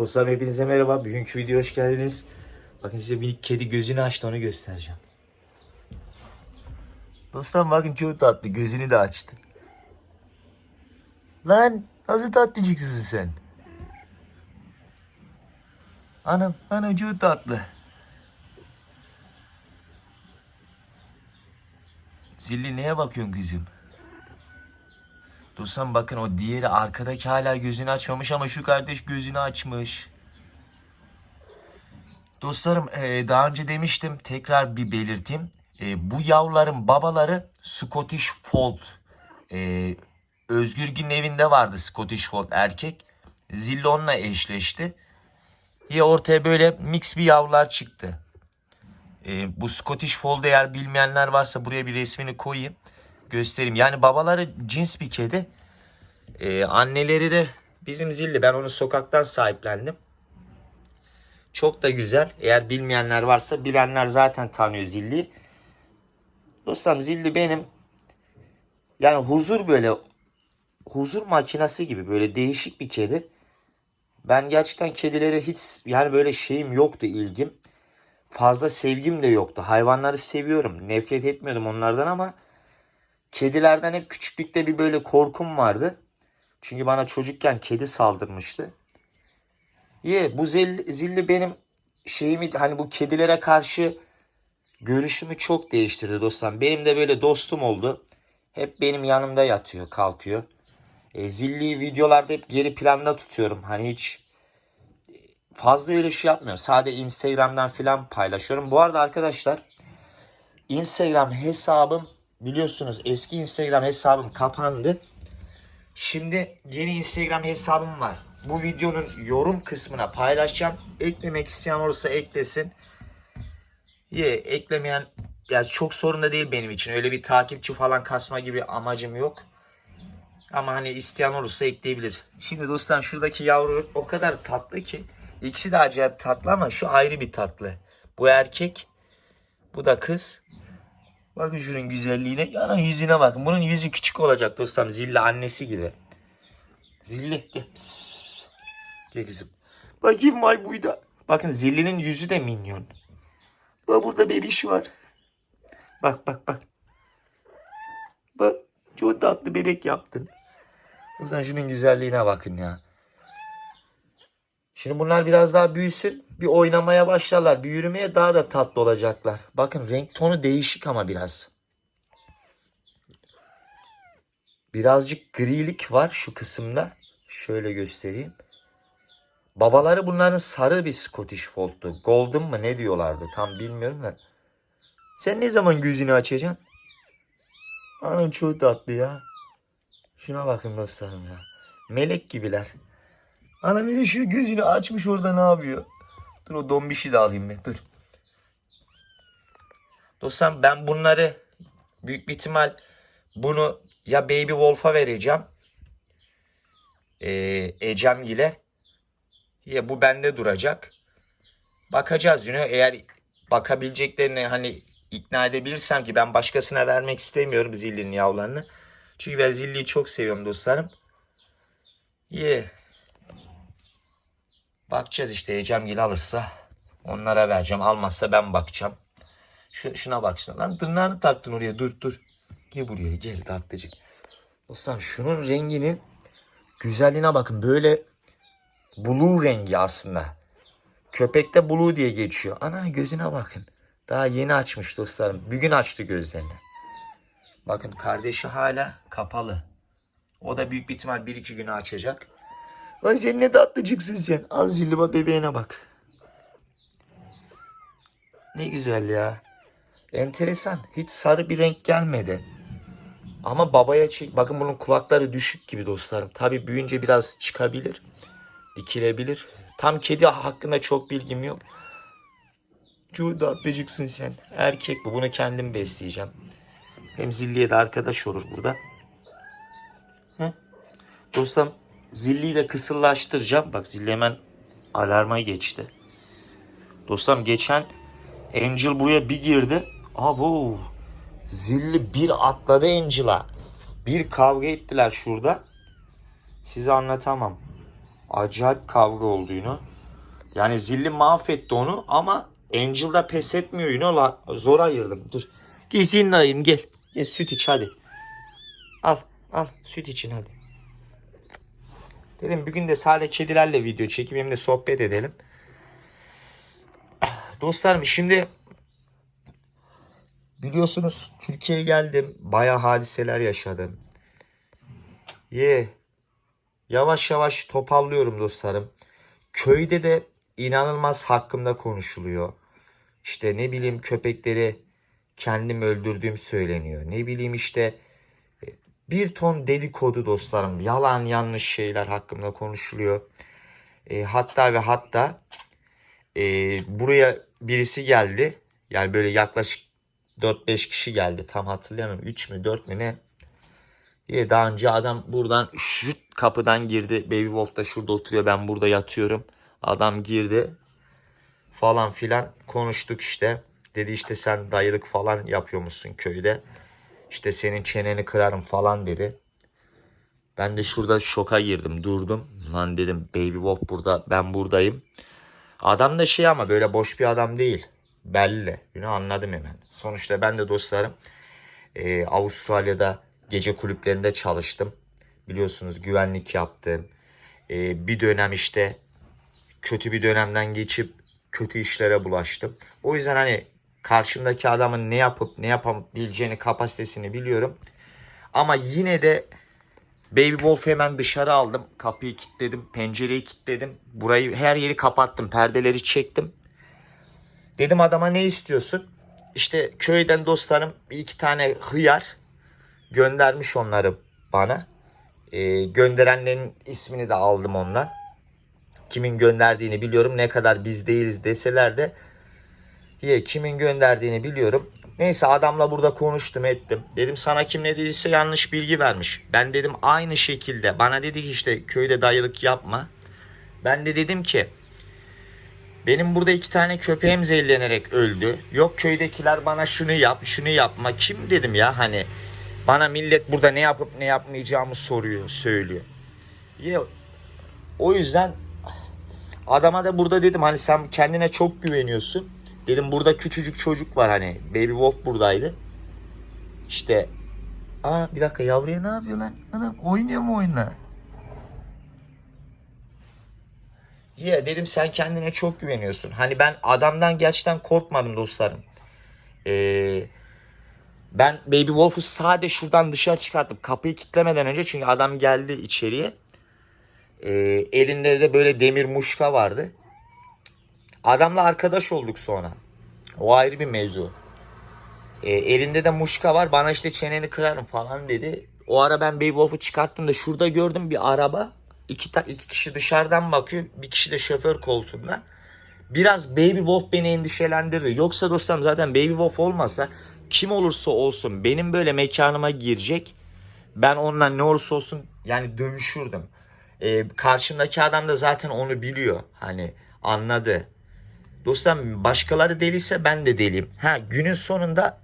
Dostlar hepinize merhaba. Bugünkü video hoş geldiniz. Bakın size bir kedi gözünü açtı onu göstereceğim. Dostlar bakın çok tatlı gözünü de açtı. Lan nasıl tatlıcıksın sen? Anam anam çok tatlı. Zilli neye bakıyorsun kızım? Dostum bakın o diğeri arkadaki hala gözünü açmamış ama şu kardeş gözünü açmış. Dostlarım eee, daha önce demiştim tekrar bir belirteyim. Eee, bu yavruların babaları Scottish Fold. Eee Özgür Gün'ün evinde vardı Scottish Fold erkek. Zilli onunla eşleşti. Ya ortaya böyle mix bir yavrular çıktı. Bu Scottish Fold eğer bilmeyenler varsa buraya bir resmini koyayım. Göstereyim. Yani babaları cins bir kedi. Ee, anneleri de bizim zilli. Ben onu sokaktan sahiplendim. Çok da güzel. Eğer bilmeyenler varsa bilenler zaten tanıyor zilliyi. Dostum zilli benim yani huzur böyle huzur makinesi gibi böyle değişik bir kedi. Ben gerçekten kedilere hiç yani böyle şeyim yoktu ilgim fazla sevgim de yoktu. Hayvanları seviyorum. Nefret etmiyordum onlardan ama kedilerden hep küçüklükte bir böyle korkum vardı. Çünkü bana çocukken kedi saldırmıştı. Ye bu zilli, zilli benim şeyimi hani bu kedilere karşı görüşümü çok değiştirdi dostlar. Benim de böyle dostum oldu. Hep benim yanımda yatıyor, kalkıyor. E, zilli videolarda hep geri planda tutuyorum. Hani hiç fazla öyle şey yapmıyorum. Sadece Instagram'dan falan paylaşıyorum. Bu arada arkadaşlar Instagram hesabım biliyorsunuz eski Instagram hesabım kapandı. Şimdi yeni Instagram hesabım var. Bu videonun yorum kısmına paylaşacağım. Eklemek isteyen olursa eklesin. Ye eklemeyen yani çok sorun da değil benim için. Öyle bir takipçi falan kasma gibi amacım yok. Ama hani isteyen olursa ekleyebilir. Şimdi dostlar şuradaki yavru o kadar tatlı ki. İkisi de acayip tatlı ama şu ayrı bir tatlı. Bu erkek. Bu da kız. Bakın şunun güzelliğine. Yana yüzüne bakın. Bunun yüzü küçük olacak dostum. Zilli annesi gibi. Zilli gel. Pis, pis, pis, pis. Gel kızım. Bakayım vay buyda. Bakın Zilli'nin yüzü de minyon. Bak burada bebiş var. Bak bak bak. Bak çok tatlı bebek yaptın. O zaman şunun güzelliğine bakın ya. Şimdi bunlar biraz daha büyüsün. Bir oynamaya başlarlar. Bir yürümeye daha da tatlı olacaklar. Bakın renk tonu değişik ama biraz. Birazcık grilik var şu kısımda. Şöyle göstereyim. Babaları bunların sarı bir Scottish Fold'tu. Golden mı ne diyorlardı tam bilmiyorum da. Sen ne zaman gözünü açacaksın? Anam çok tatlı ya. Şuna bakın dostlarım ya. Melek gibiler. Ana beni şu gözünü açmış orada ne yapıyor? Dur o dombişi de alayım ben dur. Dostum ben bunları büyük bir ihtimal bunu ya Baby Wolf'a vereceğim. Ee, Ecem ile. Ya bu bende duracak. Bakacağız yine eğer bakabileceklerini hani ikna edebilirsem ki ben başkasına vermek istemiyorum Zilli'nin yavrularını. Çünkü ben Zilli'yi çok seviyorum dostlarım. Yeah. Bakacağız işte Ecemgil alırsa onlara vereceğim. Almazsa ben bakacağım. Şu, şuna bak şuna. Lan tırnağını taktın oraya dur dur. Gel buraya gel tatlıcık. Dostum şunun renginin güzelliğine bakın. Böyle blue rengi aslında. Köpekte blue diye geçiyor. Ana gözüne bakın. Daha yeni açmış dostlarım. Bugün açtı gözlerini. Bakın kardeşi hala kapalı. O da büyük bir ihtimal 1-2 güne açacak. Lan sen ne tatlıcıksın sen. Az zilliba bebeğine bak. Ne güzel ya. Enteresan. Hiç sarı bir renk gelmedi. Ama babaya çek. Bakın bunun kulakları düşük gibi dostlarım. Tabi büyüyünce biraz çıkabilir. Dikilebilir. Tam kedi hakkında çok bilgim yok. Çok tatlıcıksın sen. Erkek bu. Bunu kendim besleyeceğim. Hem zilliye de arkadaş olur burada. Heh. Dostum zilliyi de kısırlaştıracağım. Bak zilli hemen alarma geçti. Dostum geçen Angel buraya bir girdi. Abo. Zilli bir atladı Angel'a. Bir kavga ettiler şurada. Size anlatamam. Acayip kavga olduğunu. Yani zilli mahvetti onu ama Angel da pes etmiyor yine. Zor ayırdım. Dur. Gel seninle gel. Gel süt iç hadi. Al al süt için hadi. Dedim bugün de sade kedilerle video çekeyim hem de sohbet edelim. Dostlarım şimdi biliyorsunuz Türkiye'ye geldim. Baya hadiseler yaşadım. Ye. Yavaş yavaş toparlıyorum dostlarım. Köyde de inanılmaz hakkımda konuşuluyor. İşte ne bileyim köpekleri kendim öldürdüğüm söyleniyor. Ne bileyim işte bir ton dedikodu dostlarım. Yalan yanlış şeyler hakkımda konuşuluyor. E, hatta ve hatta e, buraya birisi geldi. Yani böyle yaklaşık 4-5 kişi geldi. Tam hatırlayamıyorum. 3 mü 4 mü ne? Diye daha önce adam buradan şu kapıdan girdi. Baby Wolf da şurada oturuyor. Ben burada yatıyorum. Adam girdi. Falan filan konuştuk işte. Dedi işte sen dayılık falan yapıyormuşsun köyde. İşte senin çeneni kırarım falan dedi. Ben de şurada şoka girdim durdum. Lan dedim Baby Wolf burada ben buradayım. Adam da şey ama böyle boş bir adam değil. Belli. Bunu anladım hemen. Sonuçta ben de dostlarım e, Avustralya'da gece kulüplerinde çalıştım. Biliyorsunuz güvenlik yaptım. E, bir dönem işte kötü bir dönemden geçip kötü işlere bulaştım. O yüzden hani karşımdaki adamın ne yapıp ne yapabileceğini kapasitesini biliyorum. Ama yine de Baby Wolf'u hemen dışarı aldım. Kapıyı kilitledim. Pencereyi kilitledim. Burayı her yeri kapattım. Perdeleri çektim. Dedim adama ne istiyorsun? İşte köyden dostlarım iki tane hıyar göndermiş onları bana. Ee, gönderenlerin ismini de aldım ondan. Kimin gönderdiğini biliyorum. Ne kadar biz değiliz deseler de ye, kimin gönderdiğini biliyorum. Neyse adamla burada konuştum ettim. Dedim sana kim ne dediyse yanlış bilgi vermiş. Ben dedim aynı şekilde bana dedi ki işte köyde dayılık yapma. Ben de dedim ki benim burada iki tane köpeğim zehirlenerek öldü. Yok köydekiler bana şunu yap, şunu yapma. Kim dedim ya hani bana millet burada ne yapıp ne yapmayacağımı soruyor, söylüyor. Ya, o yüzden adama da burada dedim hani sen kendine çok güveniyorsun. Dedim burada küçücük çocuk var hani Baby Wolf buradaydı. İşte Aa bir dakika yavruya ne yapıyor lan? Anam oynuyor mu oyunla? Ya dedim sen kendine çok güveniyorsun. Hani ben adamdan gerçekten korkmadım dostlarım. Ee, ben Baby Wolf'u sade şuradan dışarı çıkarttım. Kapıyı kilitlemeden önce çünkü adam geldi içeriye. Ee, elinde de böyle demir muşka vardı. Adamla arkadaş olduk sonra. O ayrı bir mevzu. Ee, elinde de muşka var. Bana işte çeneni kırarım falan dedi. O ara ben Baby Wolf'u çıkarttım da şurada gördüm bir araba. İki, ta- iki kişi dışarıdan bakıyor. Bir kişi de şoför koltuğunda. Biraz Baby Wolf beni endişelendirdi. Yoksa dostlarım zaten Baby Wolf olmasa kim olursa olsun benim böyle mekanıma girecek. Ben onunla ne olursa olsun yani dövüşürdüm. Ee, karşımdaki adam da zaten onu biliyor. Hani anladı. Dostlarım başkaları deliyse ben de deliyim. Ha günün sonunda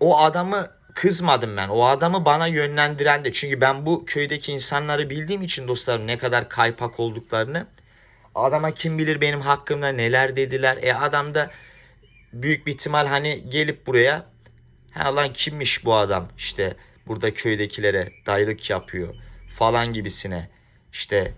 o adamı kızmadım ben. O adamı bana yönlendiren de. Çünkü ben bu köydeki insanları bildiğim için dostlarım ne kadar kaypak olduklarını. Adama kim bilir benim hakkımda neler dediler. E adam da büyük bir ihtimal hani gelip buraya ha lan kimmiş bu adam işte burada köydekilere dayılık yapıyor falan gibisine. İşte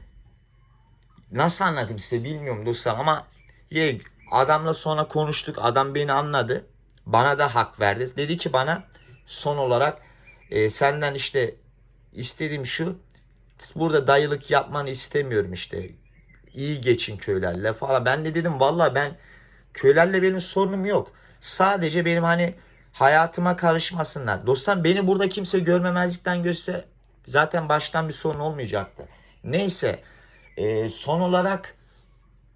nasıl anlatayım size bilmiyorum dostlar ama ye, adamla sonra konuştuk. Adam beni anladı. Bana da hak verdi. Dedi ki bana son olarak e, senden işte istediğim şu burada dayılık yapmanı istemiyorum işte. İyi geçin köylerle falan. Ben de dedim valla ben köylerle benim sorunum yok. Sadece benim hani hayatıma karışmasınlar. Dostlar beni burada kimse görmemezlikten görse zaten baştan bir sorun olmayacaktı. Neyse e, son olarak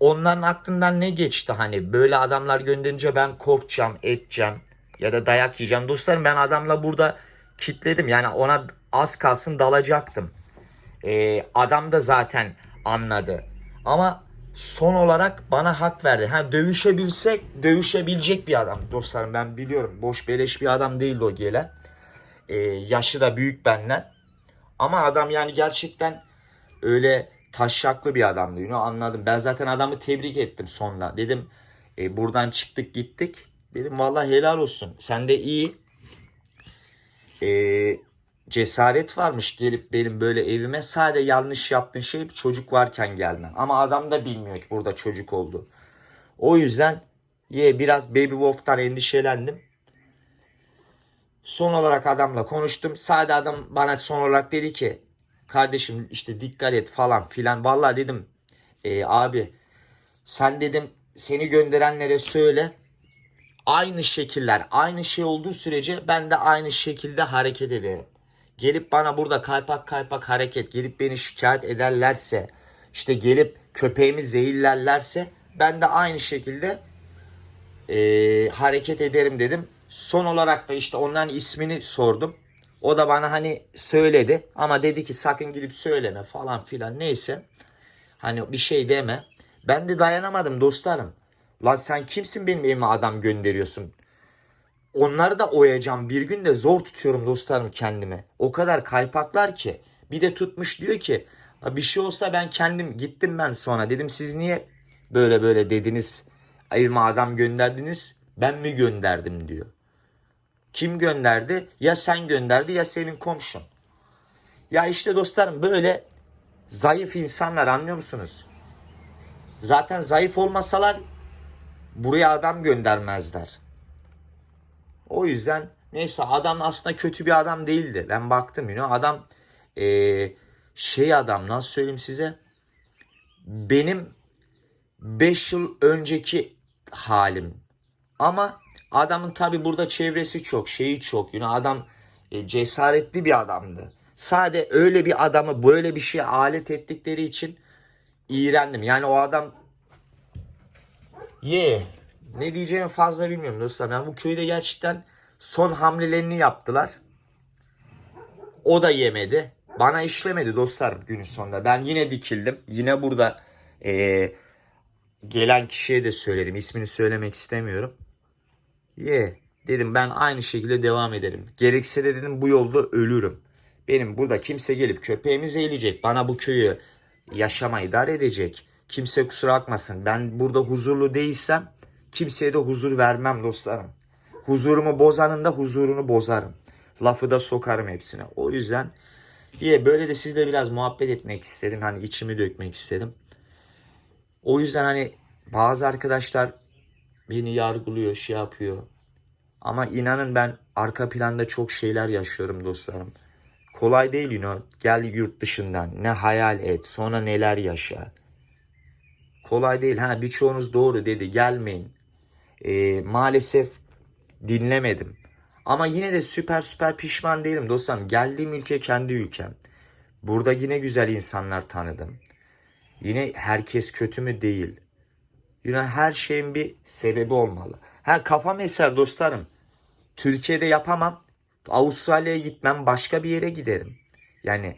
onların aklından ne geçti hani böyle adamlar gönderince ben korkacağım, edeceğim ya da dayak yiyeceğim. Dostlarım ben adamla burada kitledim yani ona az kalsın dalacaktım. Ee, adam da zaten anladı. Ama son olarak bana hak verdi. Ha dövüşebilsek dövüşebilecek bir adam dostlarım ben biliyorum. Boş beleş bir adam değil o gelen. Ee, yaşı da büyük benden. Ama adam yani gerçekten öyle taşşaklı bir adamdı. You know, anladım. Ben zaten adamı tebrik ettim sonunda. Dedim e, buradan çıktık gittik. Dedim vallahi helal olsun. Sen de iyi e, cesaret varmış gelip benim böyle evime. Sadece yanlış yaptığın şey çocuk varken gelmem. Ama adam da bilmiyor ki burada çocuk oldu. O yüzden ye biraz Baby Wolf'tan endişelendim. Son olarak adamla konuştum. Sade adam bana son olarak dedi ki kardeşim işte dikkat et falan filan. Vallahi dedim "E, abi sen dedim seni gönderenlere söyle. Aynı şekiller aynı şey olduğu sürece ben de aynı şekilde hareket ederim. Gelip bana burada kaypak kaypak hareket gelip beni şikayet ederlerse işte gelip köpeğimi zehirlerlerse ben de aynı şekilde e, hareket ederim dedim. Son olarak da işte onların ismini sordum. O da bana hani söyledi ama dedi ki sakın gidip söyleme falan filan neyse. Hani bir şey deme. Ben de dayanamadım dostlarım. Lan sen kimsin benim evime adam gönderiyorsun? Onları da oyacağım. Bir gün de zor tutuyorum dostlarım kendime. O kadar kaypaklar ki. Bir de tutmuş diyor ki "Ha, bir şey olsa ben kendim gittim ben sonra. Dedim siz niye böyle böyle dediniz evime adam gönderdiniz ben mi gönderdim diyor. Kim gönderdi? Ya sen gönderdi ya senin komşun. Ya işte dostlarım böyle zayıf insanlar anlıyor musunuz? Zaten zayıf olmasalar buraya adam göndermezler. O yüzden neyse adam aslında kötü bir adam değildi. Ben baktım you know, adam eee, şey adam nasıl söyleyeyim size benim 5 yıl önceki halim. Ama adamın tabi burada çevresi çok, şeyi çok. Know, adam e, cesaretli bir adamdı. Sade öyle bir adamı böyle bir şeye alet ettikleri için iğrendim. Yani o adam ye ne diyeceğimi fazla bilmiyorum dostlar. Yani bu köyde gerçekten son hamlelerini yaptılar. O da yemedi. Bana işlemedi dostlarım günün sonunda. Ben yine dikildim. Yine burada eee, gelen kişiye de söyledim. İsmini söylemek istemiyorum. Ye dedim ben aynı şekilde devam ederim. Gerekse de dedim bu yolda ölürüm. Benim burada kimse gelip köpeğimi zehirleyecek. Bana bu köyü yaşama idare edecek. Kimse kusura bakmasın. Ben burada huzurlu değilsem kimseye de huzur vermem dostlarım. Huzurumu bozanın da huzurunu bozarım. Lafı da sokarım hepsine. O yüzden ye böyle de sizle biraz muhabbet etmek istedim. Hani içimi dökmek istedim. O yüzden hani bazı arkadaşlar beni yargılıyor, şey yapıyor. Ama inanın ben arka planda çok şeyler yaşıyorum dostlarım. Kolay değil you know. Gel yurt dışından ne hayal et sonra neler yaşa. Kolay değil. Ha birçoğunuz doğru dedi gelmeyin. Ee, maalesef dinlemedim. Ama yine de süper süper pişman değilim dostlarım. Geldiğim ülke kendi ülkem. Burada yine güzel insanlar tanıdım. Yine herkes kötü mü değil. Yine her şeyin bir sebebi olmalı. Ha kafam eser dostlarım. Türkiye'de yapamam. Avustralya'ya gitmem başka bir yere giderim. Yani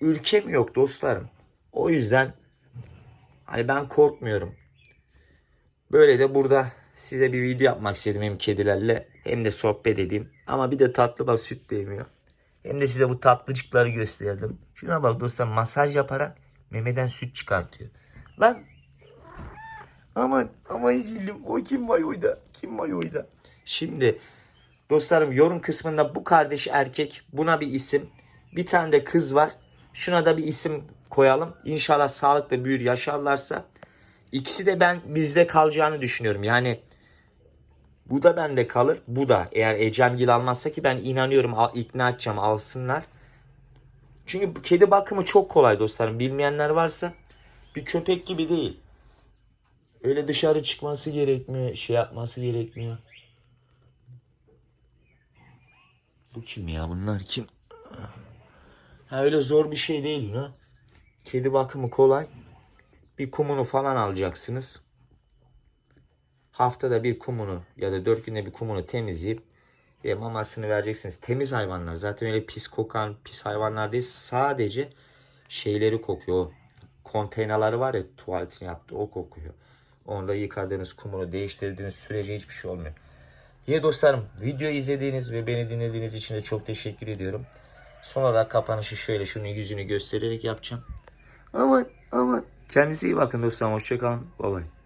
ülkem yok dostlarım. O yüzden hani ben korkmuyorum. Böyle de burada size bir video yapmak istedim hem kedilerle hem de sohbet edeyim. Ama bir de tatlı bak süt değmiyor. Hem de size bu tatlıcıkları gösterdim. Şuna bak dostlar masaj yaparak memeden süt çıkartıyor. Lan Aman aman zillim o kim var oyda? Kim var oyda? Şimdi dostlarım yorum kısmında bu kardeş erkek buna bir isim. Bir tane de kız var. Şuna da bir isim koyalım. İnşallah sağlıkla büyür yaşarlarsa. İkisi de ben bizde kalacağını düşünüyorum. Yani bu da bende kalır. Bu da eğer Ecemgil almazsa ki ben inanıyorum ikna edeceğim alsınlar. Çünkü kedi bakımı çok kolay dostlarım. Bilmeyenler varsa bir köpek gibi değil. Öyle dışarı çıkması gerekmiyor, şey yapması gerekmiyor. Bu kim ya? Bunlar kim? Ha öyle zor bir şey değil ne? Kedi bakımı kolay. Bir kumunu falan alacaksınız. Haftada bir kumunu ya da dört günde bir kumunu temizleyip e, mamasını vereceksiniz. Temiz hayvanlar. Zaten öyle pis kokan pis hayvanlar değil. Sadece şeyleri kokuyor. O konteynerları var ya tuvaletin yaptığı o kokuyor. Onda yıkadığınız kumunu değiştirdiğiniz sürece hiçbir şey olmuyor. İyi dostlarım video izlediğiniz ve beni dinlediğiniz için de çok teşekkür ediyorum. Son olarak kapanışı şöyle şunun yüzünü göstererek yapacağım. Aman Ama kendinize iyi bakın dostlarım. Hoşçakalın. Bay bay.